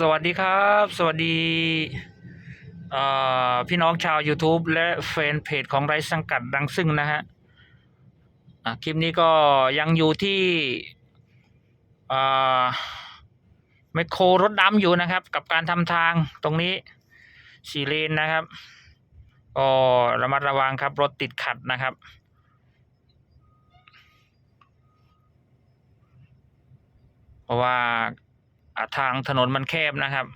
สวัสดีครับ สวัสดีพี่น้องชาว YouTube และแฟนเพจของไรสังกัดดังซึ่งนะฮะคลิปนี้ก็ยังอยู่ที่ไมโครรถดำอยู่นะครับ กับการทำทางตรงนี้สีเลนนะครับก็ระมัดระวังครับ รถติดขัดนะครับเพราะว่า ทางถนนมันแคบนะครับ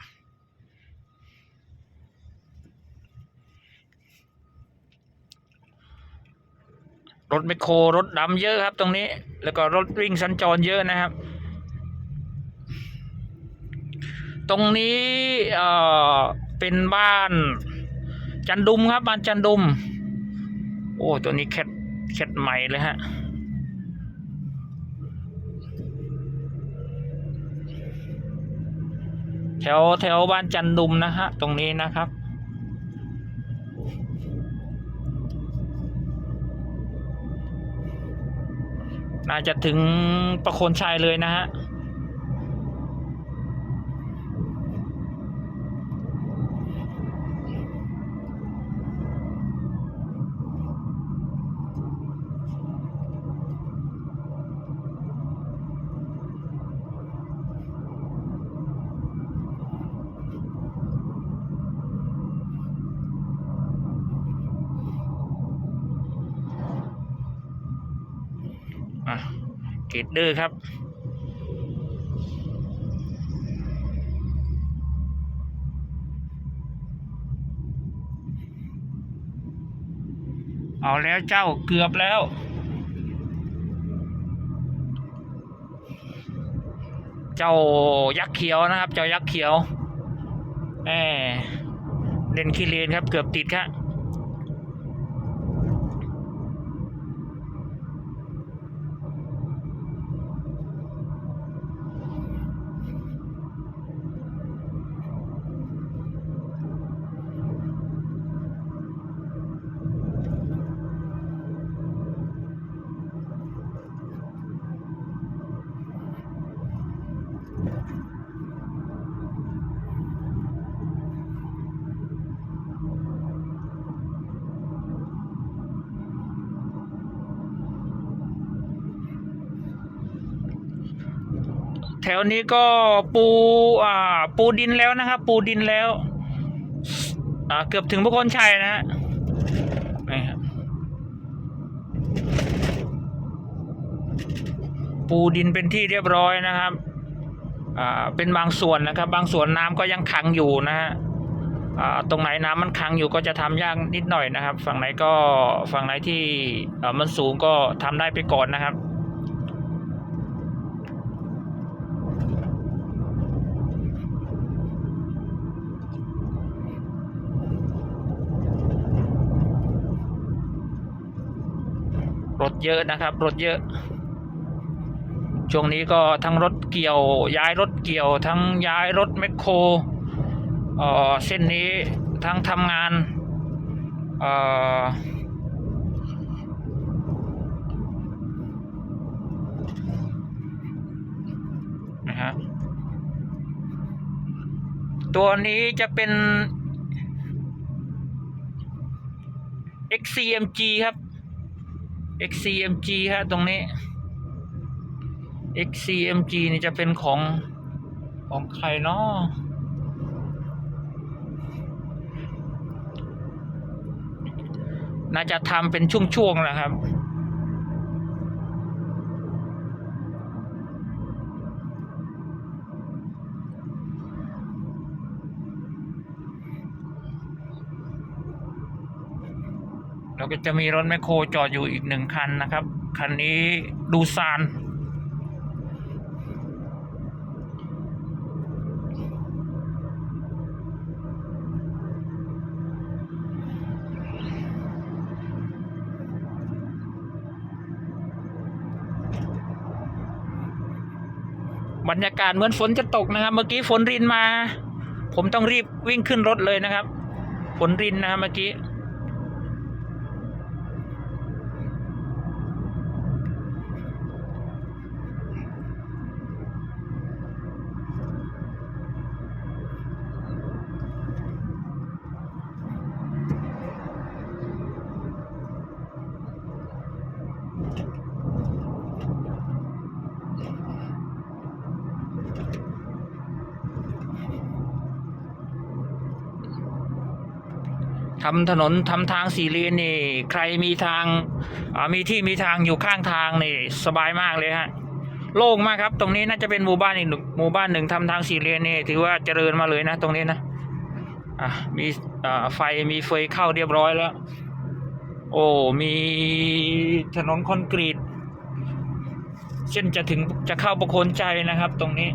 รถไมโครรถดำเยอะครับ ตรงนี้ แล้วก็รถวิ่งสัญจรเยอะนะครับ ตรงนี้เอ่อเป็นบ้านจันดุมครับ บ้านจันดุม โอ้ ตัวนี้แคทแคทใหม่เลยฮะ แถวแถวบ้านจันดุมนะฮะ ตรงนี้นะครับ น่าจะถึงประโคนชัยเลยนะฮะอะ เกตเดอร์ครับ เอาแล้วเจ้าเกือบแล้วเจ้ายักษ์เขียวนะครับ เจ้ายักษ์เขียวแหมเล่นขี้เลนครับ เกือบติดครับ วนี้ก็ปูอ่าปูดินแล้วนะครับ ปูดินแล้ว อ่าเกือบถึงพระคนชัยนะฮะนี่ครับปูดินเป็นที่เรียบร้อยนะครับ อ่า เป็นบางส่วนนะครับ บางส่วนน้ำก็ยังขังอยู่นะฮะ อ่า ตรงไหนน้ำมันขังอยู่ก็จะทำยากนิดหน่อยนะครับ ฝั่งไหนก็ฝั่งไหนที่อ่ามันสูงก็ทำได้ไปก่อนนะครับ รถเยอะนะครับ รถเยอะ ช่วงนี้ก็ทั้งรถเกี่ยว ย้ายรถเกี่ยว ทั้งย้ายรถแมคโครเอ่อเส้นนี้ทั้งทำงานเออนะฮะตัวนี้จะเป็น XCMG ครับ XCMG ฮะตรงนี้ XCMG นี่จะเป็นของของใครเนาะน่าจะทำเป็นช่วงๆนะครับ ก็จะมีรถแมคโครจอดอยู่อีกหนึ่งคันนะครับ คันนี้ดูซานบรรยากาศเหมือนฝนจะตกนะครับ เมื่อกี้ฝนรินมา ผมต้องรีบวิ่งขึ้นรถเลยนะครับ ฝนรินนะครับเมื่อกี้ อ ทำถนนทำทางสี่เลนนี่ ใครมีทางมีที่มีทางอยู่ข้างทางนี่สบายมากเลยฮะโล่งมากครับ ตรงนี้น่าจะเป็นหมู่บ้านอีกหนึ่งหมู่บ้านหนึ่งทำทางสี่เลนนี่ ถือว่าเจริญมาเลยนะ ตรงนี้นะอะมีอ่าไฟมีเฟยเข้าเรียบร้อยแล้ว โอ้มีถนนคอนกรีตเช่นจะถึงจะเข้าประโคนใจนะครับ ตรงนี้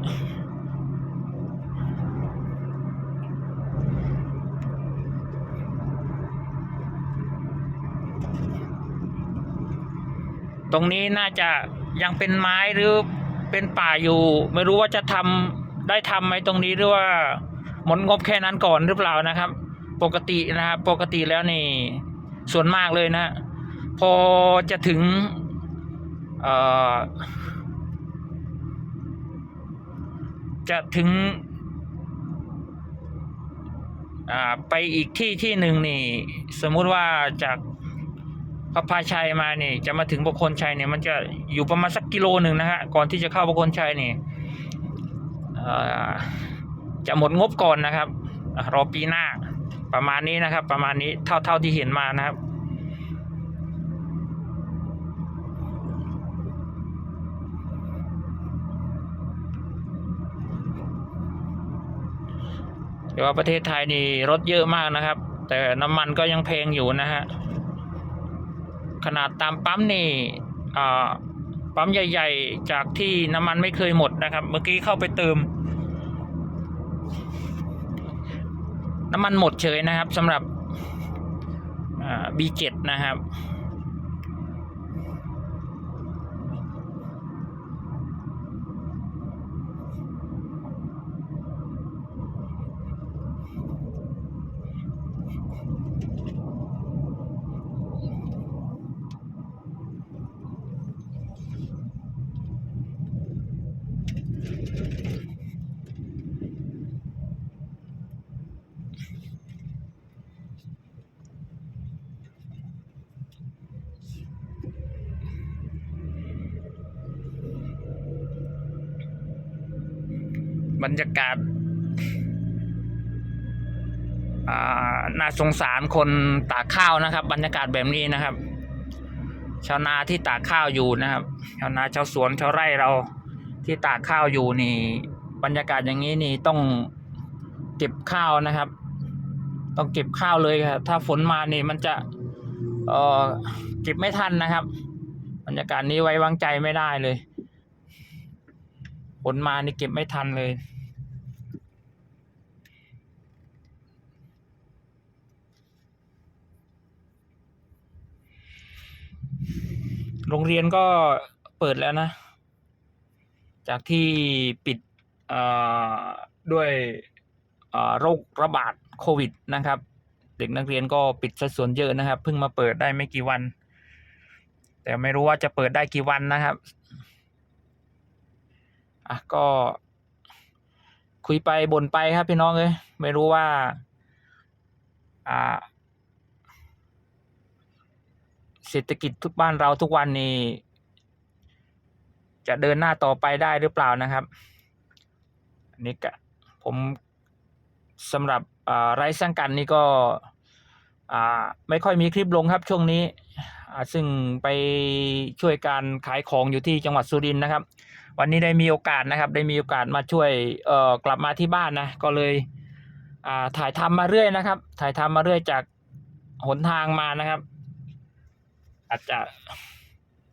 ตรงนี้น่าจะยังเป็นไม้หรือเป็นป่าอยู่ ไม่รู้ว่าจะทำได้ทำไหมตรงนี้หรือว่าหมดงบแค่นั้นก่อนหรือเปล่านะครับ ปกตินะครับปกติแล้วนี่ส่วนมากเลยนะ พอจะถึงเอ่อจะถึงอ่าไปอีกที่ที่หนึ่งนี่ สมมุติว่าจาก พระพาชัยมาเนี่ยจะมาถึงประโคนชัยเนี่ยมันจะอยู่ประมาณสักกิโลหนึ่งนะฮะก่อนที่จะเข้าประโคนชัยเนี่เอ่อจะหมดงบก่อนนะครับ รอปีหน้าประมาณนี้นะครับ ประมาณนี้เท่าเท่าที่เห็นมานะครับแต่ว่าประเทศไทยนี่รถเยอะมากนะครับ แต่น้ำมันก็ยังแพงอยู่นะฮะ ขนาดตามปั๊มนี่ปั๊มใหญ่ ๆ จากที่น้ำมันไม่เคยหมดนะครับ เมื่อกี้เข้าไปเติม น้ำมันหมดเฉยนะครับสำหรับ B7 นะครับ บรรยากาศน่าสงสารคนตากข้าวนะครับ บรรยากาศแบบนี้นะครับ ชาวนาที่ตากข้าวอยู่นะครับ ชาวนาชาวสวนชาวไร่เราที่ตากข้าวอยู่นี่ บรรยากาศอย่างนี้นี่ต้องเก็บข้าวนะครับ ต้องเก็บข้าวเลยครับถ้าฝนมานี่มันจะเออเก็บไม่ทันนะครับ บรรยากาศนี้ไว้วางใจไม่ได้เลยฝนมานี่เก็บไม่ทันเลย โรงเรียนก็เปิดแล้วนะ จากที่ปิดด้วยโรคระบาดโควิดนะครับ เด็กนักเรียนก็ปิดสัดส่วนเยอะนะครับ เพิ่งมาเปิดได้ไม่กี่วัน แต่ไม่รู้ว่าจะเปิดได้กี่วันนะครับอะก็คุยไปบ่นไปครับพี่น้องเอ้ยไม่รู้ว่า อ่า เศรษฐกิจทุกบ้านเราทุกวันนี้ จะเดินหน้าต่อไปได้หรือเปล่านะครับอันนี้ก็ผมสำหรับไร้สังกัดนี่ก็ไม่ค่อยมีคลิปลงครับช่วงนี้ ซึ่งไปช่วยการขายของอยู่ที่จังหวัดสุรินทร์นะครับ วันนี้ได้มีโอกาสนะครับ ได้มีโอกาสมาช่วยกลับมาที่บ้านนะก็เลยถ่ายทำมาเรื่อยนะครับ ถ่ายทำมาเรื่อยจากหนทางมานะครับ อาจจะ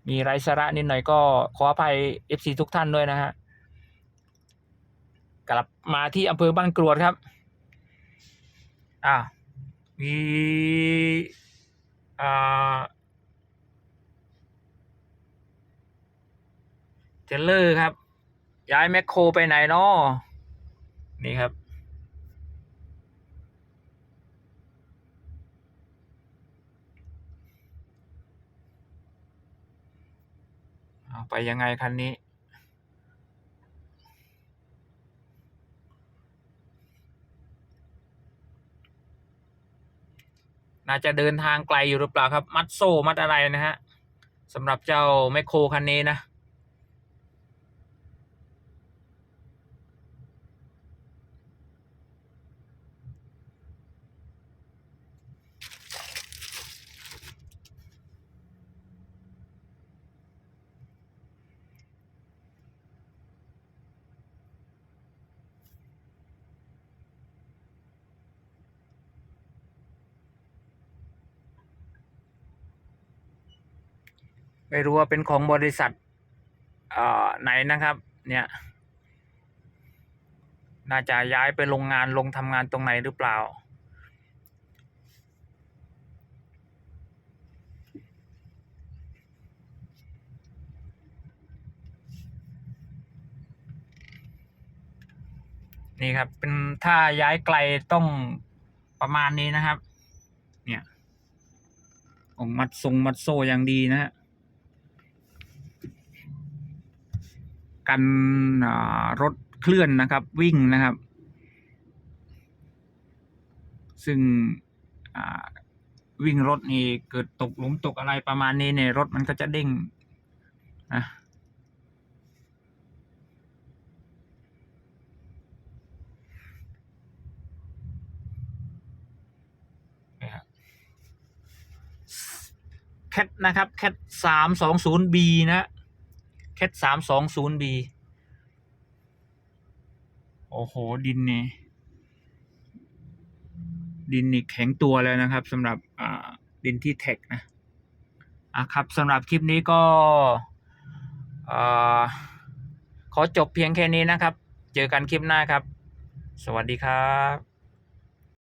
มีไร้สาระนิดหน่อยก็ขออภัย FC ทุกท่านด้วยนะฮะ กลับมาที่อำเภอบ้านกรวดครับ อ่ามีอ่าเทรลเลอร์ครับ ย้ายแมคโครไปไหนนาะนี่ครับ เอา ไปยังไงคันนี้ น่าจะเดินทางไกลอยู่หรือเปล่าครับ มัดโซ่มัดอะไรนะฮะสำหรับเจ้าแมคโครคันนี้นะ ไม่รู้ว่าเป็นของบริษัทเอ่อไหนนะครับ เนี่ยน่าจะย้ายไปโรงงานลงทำงานตรงไหนหรือเปล่า นี่ครับ เป็นถ้าย้ายไกลต้องประมาณนี้นะครับ เนี่ยองมัดทรงมัดโซ่อย่างดีนะฮะ กันอ่ารถเคลื่อนนะครับวิ่งนะครับ ซึ่งวิ่งรถนี่เกิดตกหลุมตกอะไรประมาณนี้เนี่ยรถมันก็จะเด้งนะแคทนะครับแคทสามสองศูนย์บีนะ แคทสามสองศูนย์บีโอ้โห ดินนี่ดินนี่แข็งตัวแล้วนะครับสำหรับดินที่แท็กนะอะครับสำหรับคลิปนี้ก็ขอจบเพียงแค่นี้นะครับ เจอกันคลิปหน้าครับ สวัสดีครับ